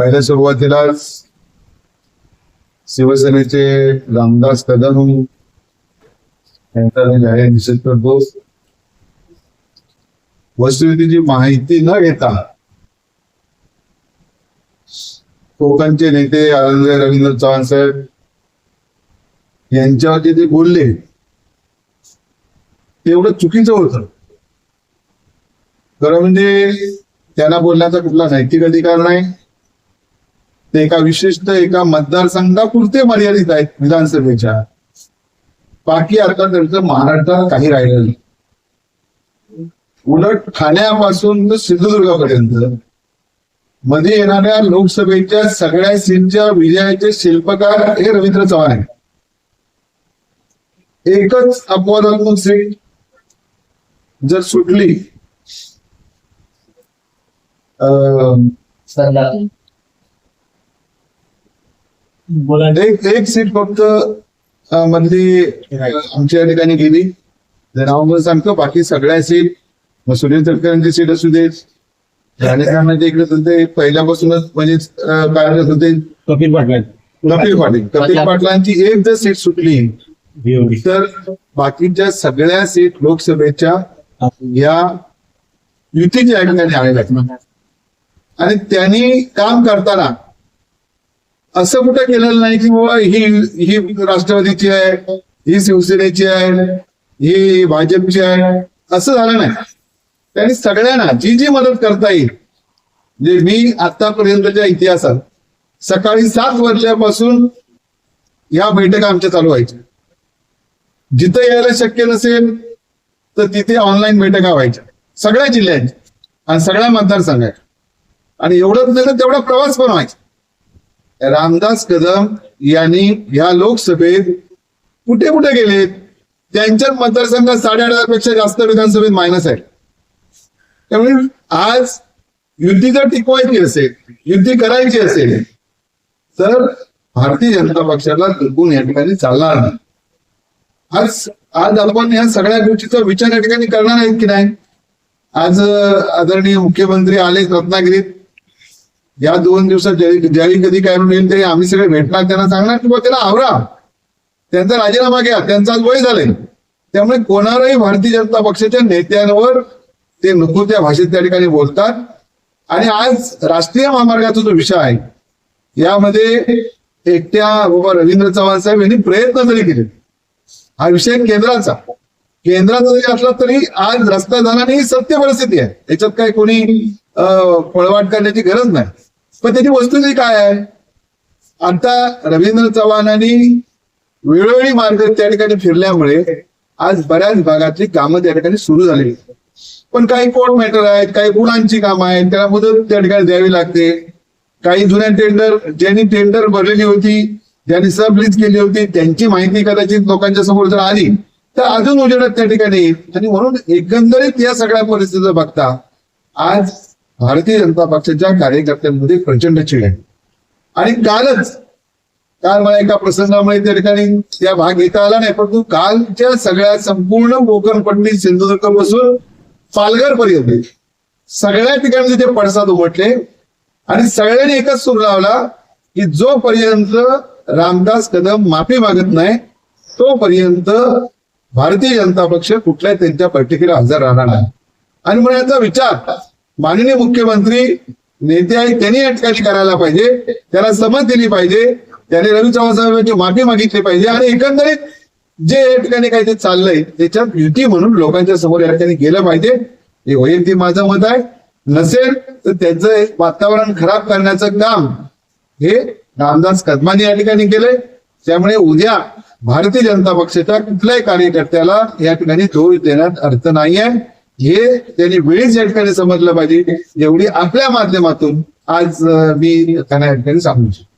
पहिल्या सुरुवातीलाच शिवसेनेचे रामदास कदम यांचा जाहीर निषेध करतो वस्तुस्थितीची माहिती न घेता कोकणचे नेते आनंद रवींद्र चव्हाण साहेब यांच्यावरती ते बोलले ते एवढं चुकीचं होतं. खरं म्हणजे त्यांना बोलण्याचा कुठला नैतिक अधिकार नाही. ते एका विशिष्ट एका मतदारसंघापुरते मर्यादित आहेत विधानसभेच्या. बाकी अर्थात त्यांचं महाराष्ट्रात काही राहिलं नाही. उलट ठाण्यापासून सिंधुदुर्गापर्यंत. मध्ये येणाऱ्या लोकसभेच्या सगळ्या सीटच्या विजयाचे शिल्पकार हे रवींद्र चव्हाण आहे एकच अपवादात्मक सीट जर सुटली अं, एक एक सीट फक्त अं, मधली अं, आमच्या या ठिकाणी गेली. जर नाव मला सांगतो बाकी सगळ्या सीट मग सुनील तटकरांची सीट असू देत. राणेसाहेबांचे इकडे होते पहिल्यापासूनच म्हणजे अं, कार्यरत होते. कपिल पाटील कपिल पाटील. कपिल पाटलांची एक जर सीट सुटली तर बाकीच्या सगळ्या सीट लोकसभेच्या या युतीच्या या ठिकाणी आलेल्या आणि त्यांनी काम करताना असं कुठं केलेलं नाही की बाबा ही ही राष्ट्रवादीची आहे ही शिवसेनेची आहे ही भाजपची आहे असं झालं नाही. त्यांनी सगळ्यांना जी जी मदत करता येईल म्हणजे मी आतापर्यंतच्या इतिहासात सकाळी सात वाजल्यापासून या बैठका आमच्या चालू व्हायच्या. जिथं यायला शक्य नसेल तर तिथे ऑनलाईन बैठका व्हायच्या. सगळ्या जिल्ह्यांच्या आणि सगळ्या मतदारसंघाच्या. आणि एवढंच नाही तर तेवढा प्रवास पण व्हायचा. रामदास कदम यांनी ह्या लोकसभेत कुठे कुठे गेलेत? त्यांच्या मतदारसंघात साडेआठ हजारपेक्षा जास्त विधानसभेत मायनस आहे त्यामुळे आज युती जर टिकवायची असेल युती करायची असेल तर भारतीय जनता पक्षाला दुर्गुण या ठिकाणी चालणार नाही. आज आज आपण या सगळ्या गोष्टीचा विचार या ठिकाणी करणार आहेत की नाही? आज आदरणीय मुख्यमंत्री आले रत्नागिरीत. या दोन दिवसात ज्यावेळी ज्यावेळी कधी काय म्हणून येईल तरी आम्ही सगळे भेटणार त्यांना सांगणार की त्याला आवरा. त्यांचा राजीनामा घ्या. त्यांचा आज वय झाले त्यामुळे कोणालाही भारतीय जनता पक्षाच्या नेत्यांवर ते नको त्या भाषेत त्या ठिकाणी बोलतात. आणि आज राष्ट्रीय महामार्गाचा जो विषय आहे यामध्ये एकट्या बाबा रवींद्र चव्हाण साहेब यांनी प्रयत्न जरी केले. हा विषय केंद्राचा. केंद्राचा जरी असला तरी आज रस्ता जाणार ही सत्य परिस्थिती आहे. याच्यात काही कोणी पळवाट करण्याची गरज नाही. पण त्याची वस्तुस्थिती काय आहे? आता रवींद्र चव्हाणांनी वेळोवेळी मार्ग त्या ठिकाणी फिरल्यामुळे आज बऱ्याच भागातली कामं त्या ठिकाणी सुरू झालेली पण काही कोर्ट मॅटर आहेत काही गुणांची कामं आहेत त्याला मुदत त्या ठिकाणी द्यावी लागते. काही जुन्या टेंडर ज्यांनी टेंडर भरलेली होती ज्यांनी सब लीज केली होती त्यांची माहिती कदाचित लोकांच्या समोर जर आली तर अजून उजेडात त्या ठिकाणी आणि म्हणून एकंदरीत या सगळ्या परिस्थितीचं बघता आज भारतीय जनता पक्षाच्या कार्यकर्त्यांमध्ये प्रचंड चिड आहे. आणि कालच काल मला एका प्रसंगामुळे त्या ठिकाणी त्या भाग घेता आला नाही परंतु कालच्या सगळ्या संपूर्ण कोकणपट्टी सिंधुदुर्गपासून पालघर पर्यंत सगळ्या ठिकाणी तिथे पडसाद उमटले आणि सगळ्यांनी एकच सूर लावला की जोपर्यंत रामदास कदम माफी मागत नाही तोपर्यंत भारतीय जनता पक्ष कुठल्याही त्यांच्या बैठकीला हजर राहणार नाही. आणि म्हणून याचा विचार माननीय मुख्यमंत्री नेते आहे त्यांनी या ठिकाणी करायला पाहिजे. त्याला समज दिली पाहिजे. त्याने रवी चव्हाण साहेबांची माफी मागितली पाहिजे. आणि एकंदरीत जे या ठिकाणी काही ते चाललंय त्याच्यात युती म्हणून लोकांच्या समोर या ठिकाणी गेलं पाहिजे. हे वैयक्तिक माझं मत आहे. नसेल तर त्याचं वातावरण खराब करण्याचं काम हे रामदास कदमानी या ठिकाणी केलंय. त्यामुळे उद्या भारतीय जनता पक्षाच्या कुठल्याही कार्यकर्त्याला या ठिकाणी दोष देण्यात अर्थ नाहीये. हे त्यांनी वेळीच या ठिकाणी समजलं पाहिजे. एवढी आपल्या माध्यमातून आज मी त्यांना या ठिकाणी सांगू इच्छितो.